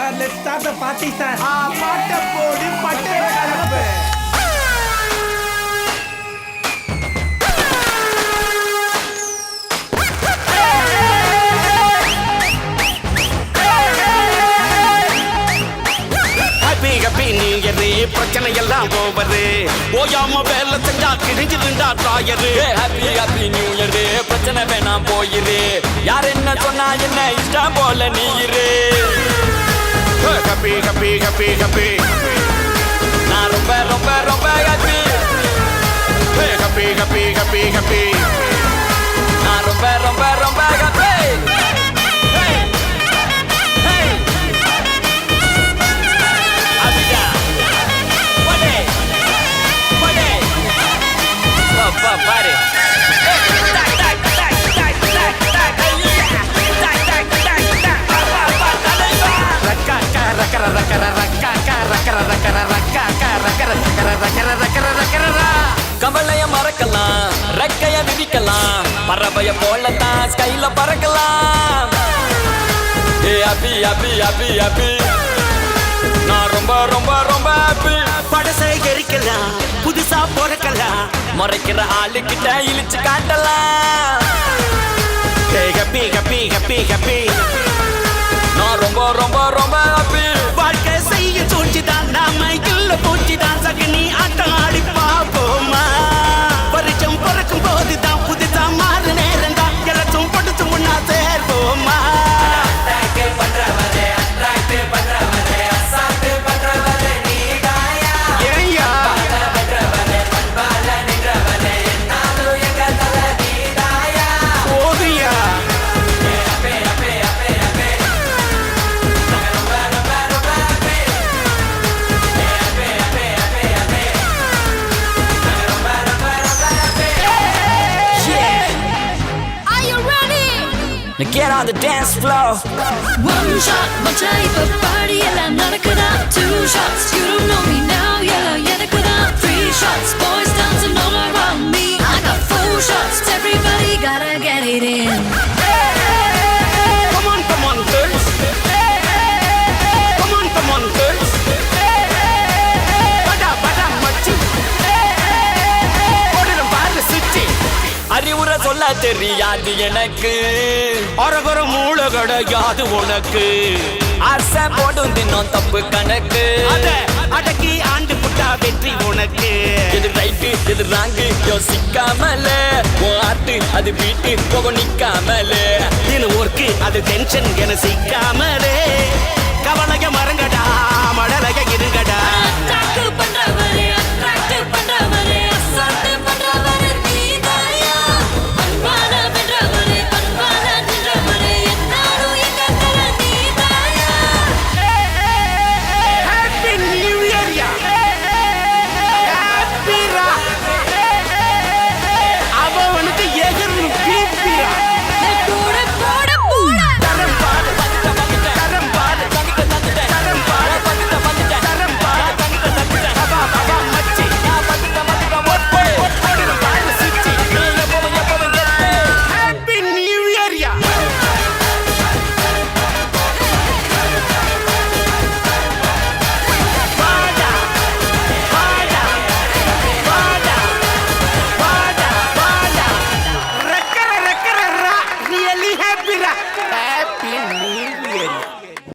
Sir let's start the party sir ஆ பாட்ட போடு பட்டை கலப்பு பிரச்சனை எல்லாம் ஓவரு ஓயாம வேலை செஞ்சா கிழிஞ்சிருந்தா drawer. Happy happy new year பிரச்சனை வேணாம் போயிரு. யார் என்ன சொன்னா என்ன இஷ்டம் போல நீ இரு. ஹாப்பி ஹாப்பி ஹாப்பி ஹாப்பி நான் ரொம்ப ரொம்ப ரொம்ப happy happy happy happy happy நான் ரொம்ப ரொம்ப ரொம்ப ஹாப்பி பாரு. மறக்கலாம் ரெக்கைய விதிக்கலாம் பறவைய போலத்தான் ஸ்கைல பறக்கலாம். ஏ அபி அபி அபி அபி. நான் ரொம்ப ரொம்ப ரொம்ப ஹாப்பி படசை எரிக்கலாம். புதுசா பிறக்கலாம். மறைக்கிற ஆளுகிட்ட இழிச்சு காட்டலாம். ஹாப்பி ஹாப்பி ஹாப்பி ஹாப்பி நான் ரொம்ப ரொம்ப Now get on the dance floor. One shot, one type of அறிவுரை சொல்ல தெரியாது எனக்கு. அரகர மூளை கிடையாது உனக்கு? ஆசை போடும் தினம் தப்பு கணக்கு. அடக்கி ஆண்டு புட்டா வெற்றி உனக்கு. எது ரைட்டு எது ராங்கு யோசிக்காமல. உன் ஆட்டு அது வீட்டு போக நிக்காமல. இது ஒர்க்கு அது டென்ஷன் என சிக்காமலே.